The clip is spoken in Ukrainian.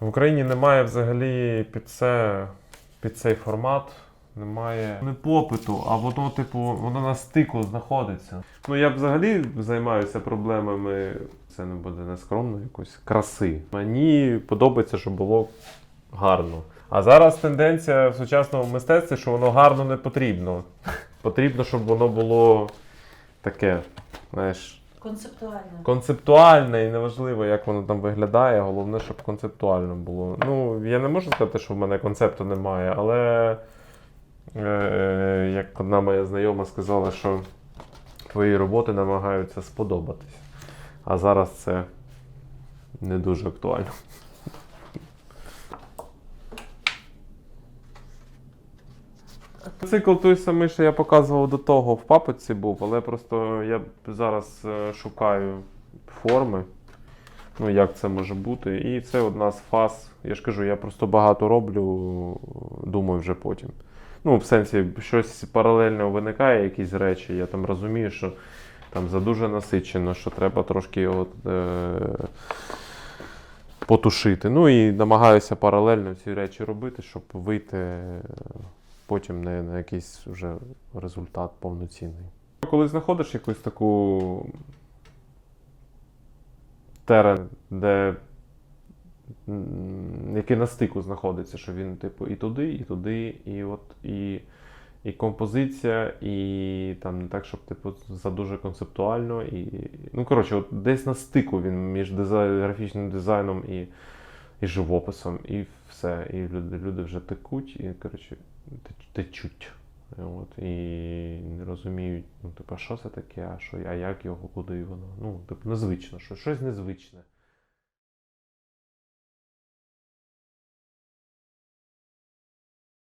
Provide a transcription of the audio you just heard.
В Україні немає взагалі під це, під цей формат. Немає не попиту, а воно, типу, воно на стику знаходиться. Ну я взагалі займаюся проблемами. Це не буде нескромно, якоїсь краси. Мені подобається, щоб було гарно. А зараз тенденція в сучасному мистецтві, що воно гарно не потрібно. Потрібно, щоб воно було таке, знаєш, Концептуально. Концептуально і неважливо, як воно там виглядає. Головне, щоб концептуально було. Ну, я не можу сказати, що в мене концепту немає, але е, як одна моя знайома сказала, що твої роботи намагаються сподобатись. А зараз це не дуже актуально. Цикл той самий, що я показував до того, в папочці був, але просто я зараз е, шукаю форми, ну як це може бути. І це одна з фаз. Я ж кажу, я просто багато роблю, думаю вже потім. Ну, в сенсі, щось паралельно виникає, якісь речі, я там розумію, що там задуже насичено, що треба трошки його е, потушити. Ну і намагаюся паралельно ці речі робити, щоб вийти потім на, на якийсь вже результат повноцінний. Коли знаходиш якусь таку терен, де який на стику знаходиться, що він, типу, і туди, і туди, і от і, і композиція, і там не так, щоб типу задуже концептуально. І, ну, коротше, от десь на стику він між дизай, графічним дизайном і, і живописом, і все. І люди, люди вже текуть, і коротше, течуть. От, і не розуміють, ну, типу, що це таке, а, що, а як його, куди воно. Ну, типу, незвично, що, щось незвичне.